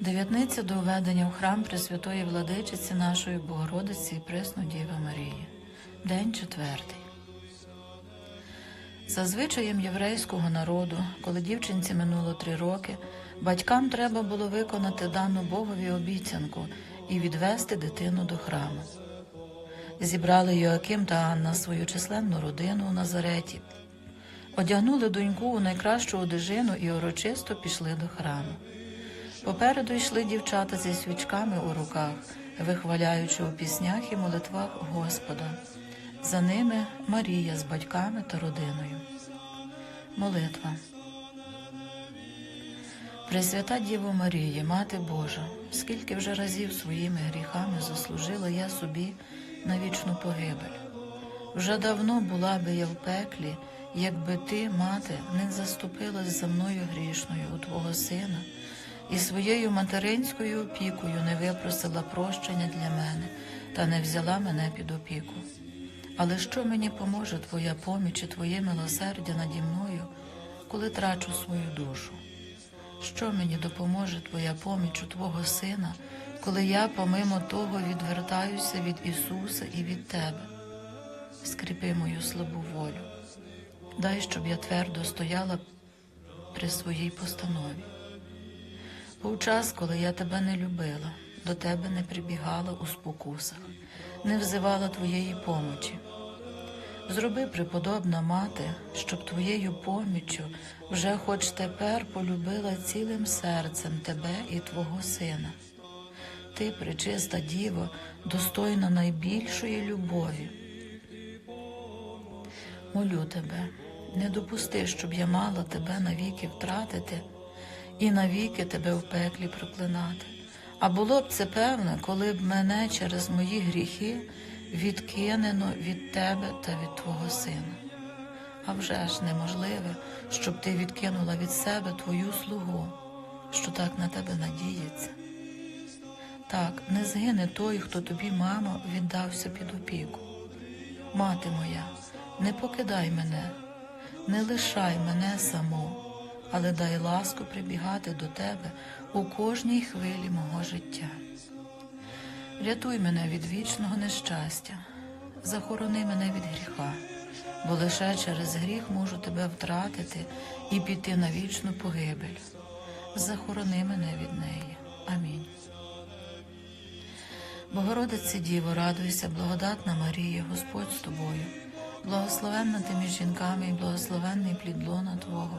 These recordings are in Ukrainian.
Дев'ятниця до введення в храм Пресвятої Владичиці нашої Богородиці і Пресну Діви Марії. День четвертий. За звичаєм єврейського народу, коли дівчинці минуло три роки, батькам треба було виконати дану Богові обіцянку і відвести дитину до храму. Зібрали Йоаким та Анна свою численну родину у Назареті, одягнули доньку у найкращу одежину і урочисто пішли до храму. Попереду йшли дівчата зі свічками у руках, вихваляючи у піснях і молитвах Господа. За ними Марія з батьками та родиною. Молитва. Пресвята Діво Марії, Мати Божа, скільки вже разів своїми гріхами заслужила я собі на вічну погибель. Вже давно була би я в пеклі, якби ти, мати, не заступилась за мною грішною у Твого сина і своєю материнською опікою не випросила прощення для мене та не взяла мене під опіку. Але що мені поможе Твоя поміч і Твоє милосердя наді мною, коли трачу свою душу? Що мені допоможе Твоя поміч у Твого Сина, коли я, помимо того, відвертаюся від Ісуса і від Тебе? Скріпи мою слабу волю. Дай, щоб я твердо стояла при своїй постанові. Був час, коли я тебе не любила, до тебе не прибігала у спокусах, не взивала твоєї помочі. Зроби, преподобна мати, щоб твоєю поміччю вже хоч тепер полюбила цілим серцем тебе і твого сина. Ти, пречиста діво, достойна найбільшої любові. Молю тебе, не допусти, щоб я мала тебе навіки втратити і навіки тебе в пеклі проклинати. А було б це певне, коли б мене через мої гріхи відкинено від тебе та від твого сина. А вже ж неможливе, щоб ти відкинула від себе твою слугу, що так на тебе надіється. Так, не згине той, хто тобі, мамо, віддався під опіку. Мати моя, не покидай мене, не лишай мене саму, але дай ласку прибігати до тебе у кожній хвилі мого життя. Рятуй мене від вічного нещастя, захорони мене від гріха, бо лише через гріх можу тебе втратити і піти на вічну погибель. Захорони мене від неї. Амінь. Богородице Діво, радуйся, благодатна Марія, Господь з тобою, благословенна ти між жінками і благословенний плід лона Твого,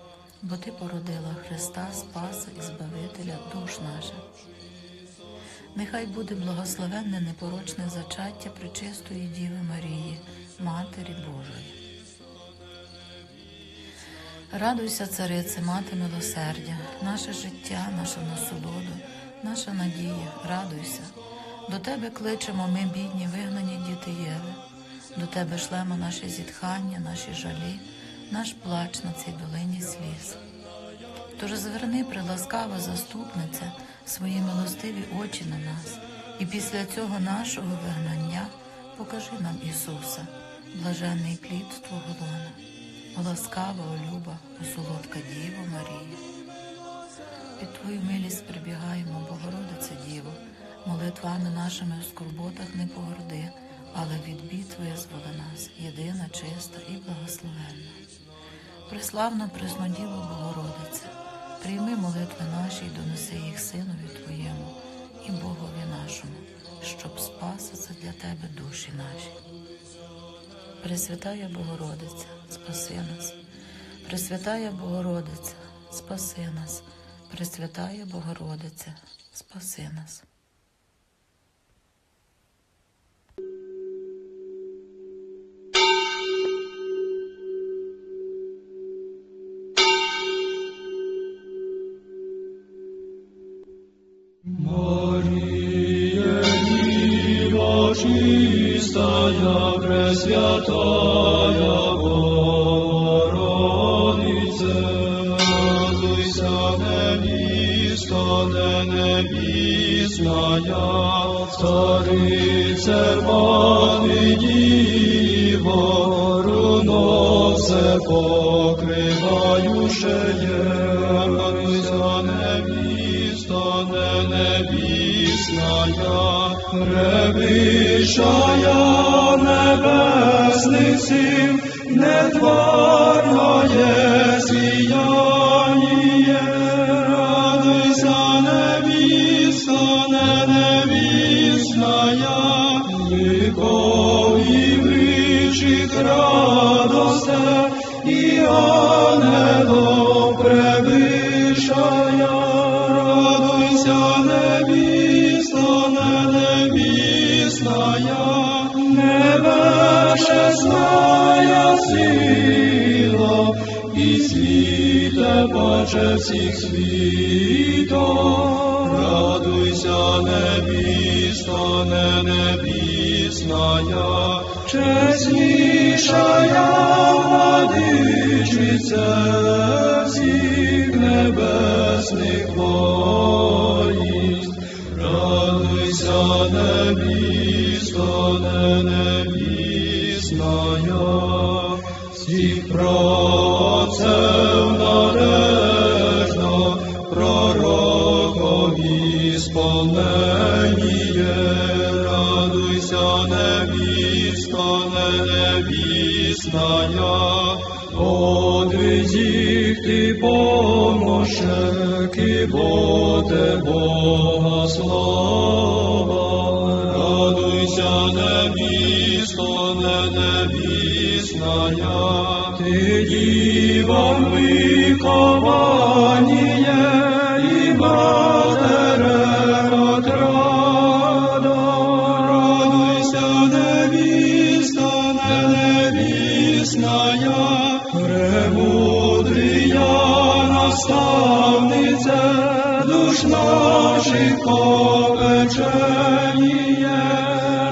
бо Ти породила Христа, Спаса і Збавителя душ наших. Нехай буде благословенне непорочне зачаття Пречистої Діви Марії, Матері Божої. Радуйся, царице, мати милосердя, наше життя, наша насолоду, наша надія, радуйся. До тебе кличемо ми, бідні, вигнані діти Єви, до тебе шлемо наші зітхання, наші жалі, наш плач на цій долині сліз. Тож зверни, приласкава заступниця, свої милостиві очі на нас, і після цього нашого вигнання покажи нам Ісуса, блаженний плід Твого лона, ласкава, олюба, солодка Діво Марія. Під Твою милість прибігаємо, Богородице Діво, молитвами нашими в скорботах не погорди, але від бід визволи нас, єдина, чиста і благословенна. Преславна Преснодіво Богородице, прийми молитви наші і донеси їх Синові Твоєму і Богові нашому, щоб спаситься для Тебе душі наші. Пресвятая Богородиця, спаси нас, Пресвятая Богородиця, спаси нас, Пресвятая Богородиця, спаси нас. Чистая, Пресвятая Богородице, радуйся, не невісная, царице мати Діво, руно все покриваючеє, невіста, не невісная, превищая небесних сил, нетварное сияние, радуйся, невіста, не невісная, Ликов і вичих радосте, і ангелов і світе баче всіх світом, радуйся, невіста, не невісная, чеснішая владичиця всіх небесних воїнств, радуйся, невіста, не невісная, пророкові радуйся, невіста, не невісная, подвізіх ти помощек, і буде Бога слава, радуйся, невісто, не невісная, ти дівам вихованіє, попеченіє,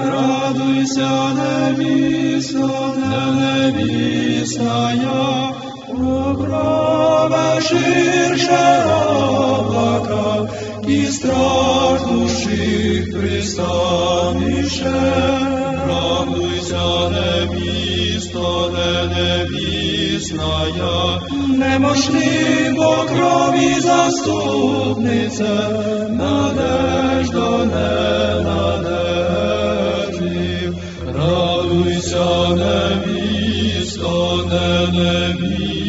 радуйся, невіста, не невісная, Покрове ширше облака, і страх душі пристанище, радуйся, невіста, не невісная, немощним по крові заступнице, надежда не надеждів, радуйся, невіста, не невісная,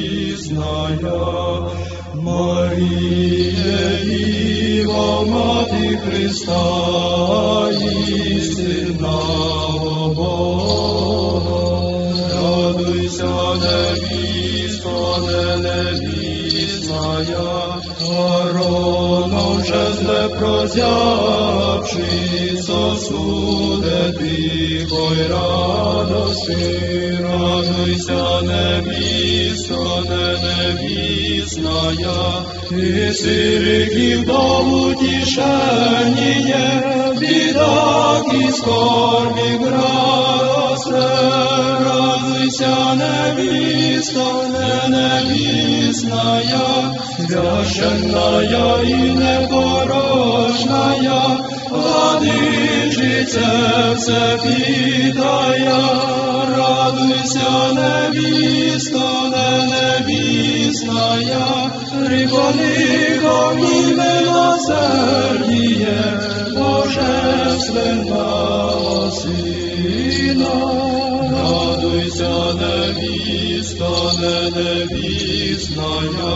Маріє, Діва, Мати Христа, істинного Zia, Zia, сосуде тихой радости, радуйся, невіста, не невісная, ти сириків дом утішеніє, бідак і скорбі грасе, радуйся, невіста, не невісная, священная и непорочная, владычице всепитая, радуйся, невіста, не невісная, приколихом і милосердіє, Божественного Сина. Радуйся, невіста, не невісная,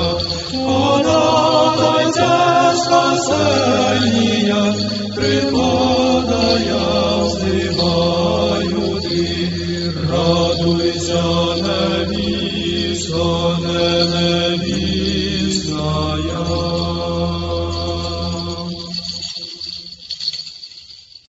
податайся спасення, припадая orgullo.